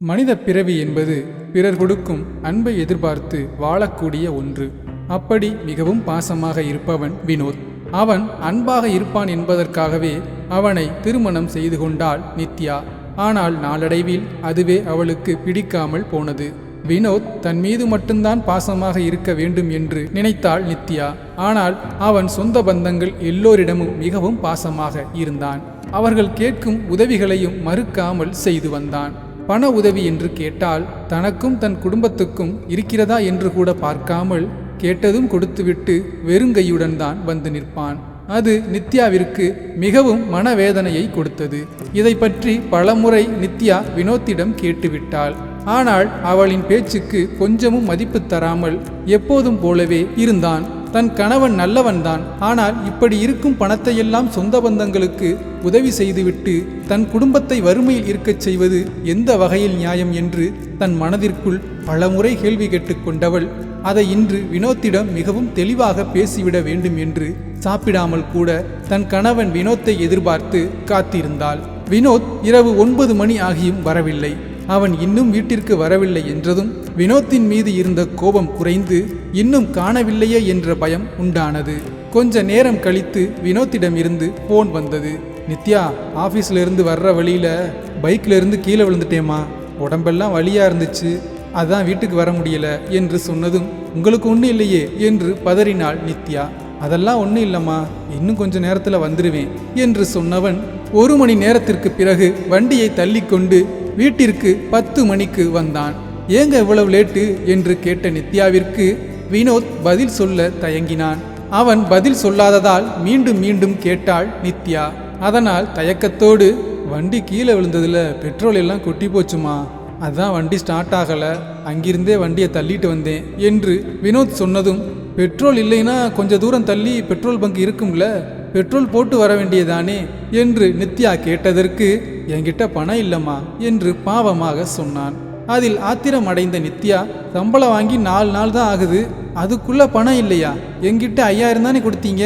மனித பிறவி என்பது பிறர் கொடுக்கும் அன்பை எதிர்பார்த்து வாழக்கூடிய ஒன்று. அப்படி மிகவும் பாசமாக இருப்பவன் வினோத். அவன் அன்பாக இருப்பான் என்பதற்காகவே அவனை திருமணம் செய்து கொண்டாள் நித்யா. ஆனால் நாளடைவில் அதுவே அவளுக்கு பிடிக்காமல் போனது. வினோத் தன் மீது மட்டும்தான் பாசமாக இருக்க வேண்டும் என்று நினைத்தாள் நித்யா. ஆனால் அவன் சொந்த பந்தங்கள் எல்லோரிடமும் மிகவும் பாசமாக இருந்தான். அவர்கள் கேட்கும் உதவிகளையும் மறுக்காமல் செய்து வந்தான். பண உதவி என்று கேட்டால் தனக்கும் தன் குடும்பத்துக்கும் இருக்கிறதா என்று கூட பார்க்காமல் கேட்டதும் கொடுத்துவிட்டு வெறுங்கையுடன் தான் வந்து நிற்பான். அது நித்யாவிற்கு மிகவும் மனவேதனையை கொடுத்தது. இதை பற்றி பலமுறை நித்யா வினோத்திடம் கேட்டுவிட்டாள். ஆனால் அவளின் பேச்சுக்கு கொஞ்சமும் மதிப்பு தராமல் எப்போதும் போலவே இருந்தான். தன் கணவன் நல்லவன்தான். ஆனால் இப்படி இருக்கும் பணத்தையெல்லாம் சொந்த பந்தங்களுக்கு உதவி செய்துவிட்டு தன் குடும்பத்தை வறுமையில் இருக்கச் செய்வது எந்த வகையில் நியாயம் என்று தன் மனதிற்குள் பலமுறை கேள்வி கேட்டுக்கொண்டவள் அதை இன்று வினோத்திடம் மிகவும் தெளிவாக பேசிவிட வேண்டும் என்று சாப்பிடாமல் கூட தன் கணவன் வினோத்தை எதிர்பார்த்து காத்திருந்தாள். வினோத் இரவு ஒன்பது மணி ஆகியும் வரவில்லை. அவன் இன்னும் வீட்டிற்கு வரவில்லை என்றதும் வினோத்தின் மீது இருந்த கோபம் குறைந்து இன்னும் காணவில்லையே என்ற பயம் உண்டானது. கொஞ்ச நேரம் கழித்து வினோத்திடம் இருந்து போன் வந்தது. நித்யா ஆஃபீஸ்ல இருந்து வர்ற வழியில பைக்ல இருந்து கீழே விழுந்துட்டேம்மா. உடம்பெல்லாம் வழியா இருந்துச்சு. அதான் வீட்டுக்கு வர முடியல என்று சொன்னதும் உங்களுக்கு ஒன்றும் இல்லையே என்று பதறினாள் நித்யா. அதெல்லாம் ஒன்றும் இல்லைம்மா. இன்னும் கொஞ்ச நேரத்தில் வந்துடுவேன் என்று சொன்னவன் ஒரு மணி நேரத்திற்கு பிறகு வண்டியை தள்ளிக்கொண்டு வீட்டிற்கு பத்து மணிக்கு வந்தான். ஏங்க இவ்வளவு லேட்டு? என்று கேட்ட நித்யாவிற்கு வினோத் பதில் சொல்ல தயங்கினான். அவன் பதில் சொல்லாததால் மீண்டும் மீண்டும் கேட்டாள் நித்யா. அதனால் தயக்கத்தோடு வண்டி கீழே விழுந்ததுல பெட்ரோல் எல்லாம் கொட்டி போச்சுமா? அதான் வண்டி ஸ்டார்ட் ஆகலை. அங்கிருந்தே வண்டியை தள்ளிட்டு வந்தேன் என்று வினோத் சொன்னதும் பெட்ரோல் இல்லைன்னா கொஞ்ச தூரம் தள்ளி பெட்ரோல் பங்க் இருக்கும்ல? பெட்ரோல் போட்டு வர வேண்டியதானே என்று நித்யா கேட்டதற்கு என்கிட்ட பணம் இல்லம்மா என்று பாவமாக சொன்னான். அதில் ஆத்திரம் அடைந்த நித்யா சம்பளம் வாங்கி நாலு நாள் தான் ஆகுது அதுக்குள்ள பணம் இல்லையா? என்கிட்ட ஐயாயிரம் தானே கொடுத்தீங்க?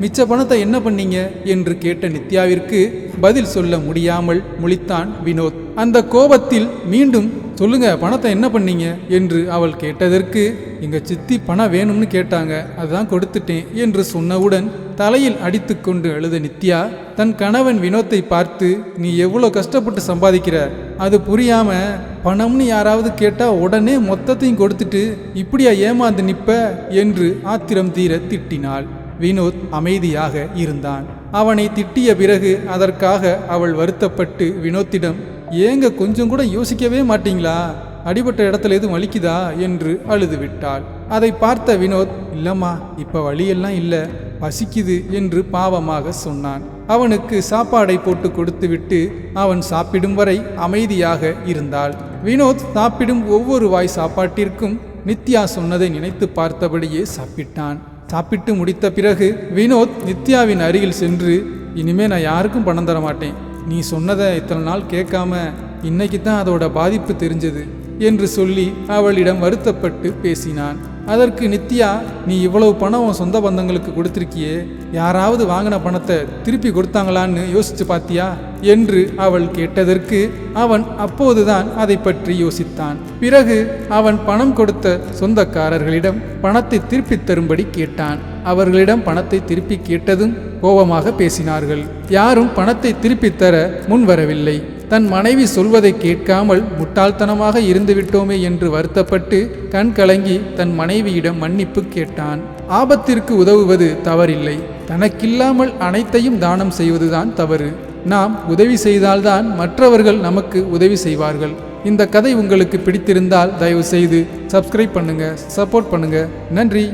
மிச்ச பணத்தை என்ன பண்ணீங்க? என்று கேட்ட நித்யாவிற்கு பதில் சொல்ல முடியாமல் முழித்தான் வினோத். அந்த கோபத்தில் மீண்டும் சொல்லுங்க பணத்தை என்ன பண்ணீங்க? என்று அவள் கேட்டதற்கு எங்க சித்தி பணம் வேணும்னு கேட்டாங்க அதான் கொடுத்துட்டேன் என்று சொன்னவுடன் தலையில் அடித்துக்கொண்டு அழுத நித்யா தன் கணவன் வினோத்தை பார்த்து நீ எவ்வளோ கஷ்டப்பட்டு சம்பாதிக்கிற? அது புரியாம பணம்னு யாராவது கேட்டா உடனே மொத்தத்தையும் கொடுத்துட்டு இப்படியா ஏமாந்து நிப்ப? என்று ஆத்திரம் தீர திட்டினாள். வினோத் அமைதியாக இருந்தான். அவனை திட்டிய பிறகு அதற்காக அவள் வருத்தப்பட்டு வினோத்திடம் ஏங்க கொஞ்சம் கூட யோசிக்கவே மாட்டீங்களா? அடிபட்ட இடத்துல எதுவும் வலிக்குதா? என்று அழுது விட்டாள் அதை பார்த்த வினோத் இல்லம்மா இப்ப வழியெல்லாம் இல்ல பசிக்குது என்று பாவமாக சொன்னான். அவனுக்கு சாப்பாடை போட்டு கொடுத்துவிட்டு அவன் சாப்பிடும் வரை அமைதியாக இருந்தாள். வினோத் சாப்பிடும் ஒவ்வொரு வாய் சாப்பாட்டிற்கும் நித்யா சொன்னதை நினைத்து பார்த்தபடியே சாப்பிட்டான். சாப்பிட்டு முடித்த பிறகு வினோத் நித்யாவின் அருகில் சென்று இனிமே நான் யாருக்கும் பணம் தர மாட்டேன். நீ சொன்னதை இத்தனை நாள் கேட்காம இன்னைக்கு தான் அதோட பாதிப்பு தெரிஞ்சது என்று சொல்லி அவளிடம் வருத்தப்பட்டு பேசினான். அதற்கு நித்யா நீ இவ்வளவு பணம் உன் சொந்த பந்தங்களுக்கு கொடுத்திருக்கியே யாராவது வாங்கின பணத்தை திருப்பி கொடுத்தாங்களான்னு யோசிச்சு பாத்தியா? என்று அவள் கேட்டதற்கு அவன் அப்போதுதான் அதை பற்றி யோசித்தான். பிறகு அவன் பணம் கொடுத்த சொந்தக்காரர்களிடம் பணத்தை திருப்பித் தரும்படி கேட்டான். அவர்களிடம் பணத்தை திருப்பி கேட்டதும் கோபமாக பேசினார்கள். யாரும் பணத்தை திருப்பித் தர முன்வரவில்லை. தன் மனைவி சொல்வதை கேட்காமல் முட்டாள்தனமாக இருந்துவிட்டோமே என்று வருத்தப்பட்டு கண் கலங்கி தன் மனைவியிடம் மன்னிப்பு கேட்டான். ஆபத்திற்கு உதவுவது தவறில்லை. தனக்கில்லாமல் அனைத்தையும் தானம் செய்வதுதான் தவறு. நாம் உதவி செய்தால்தான் மற்றவர்கள் நமக்கு உதவி செய்வார்கள். இந்த கதை உங்களுக்கு பிடித்திருந்தால் தயவு செய்து சப்ஸ்கிரைப் பண்ணுங்க சப்போர்ட் பண்ணுங்க. நன்றி.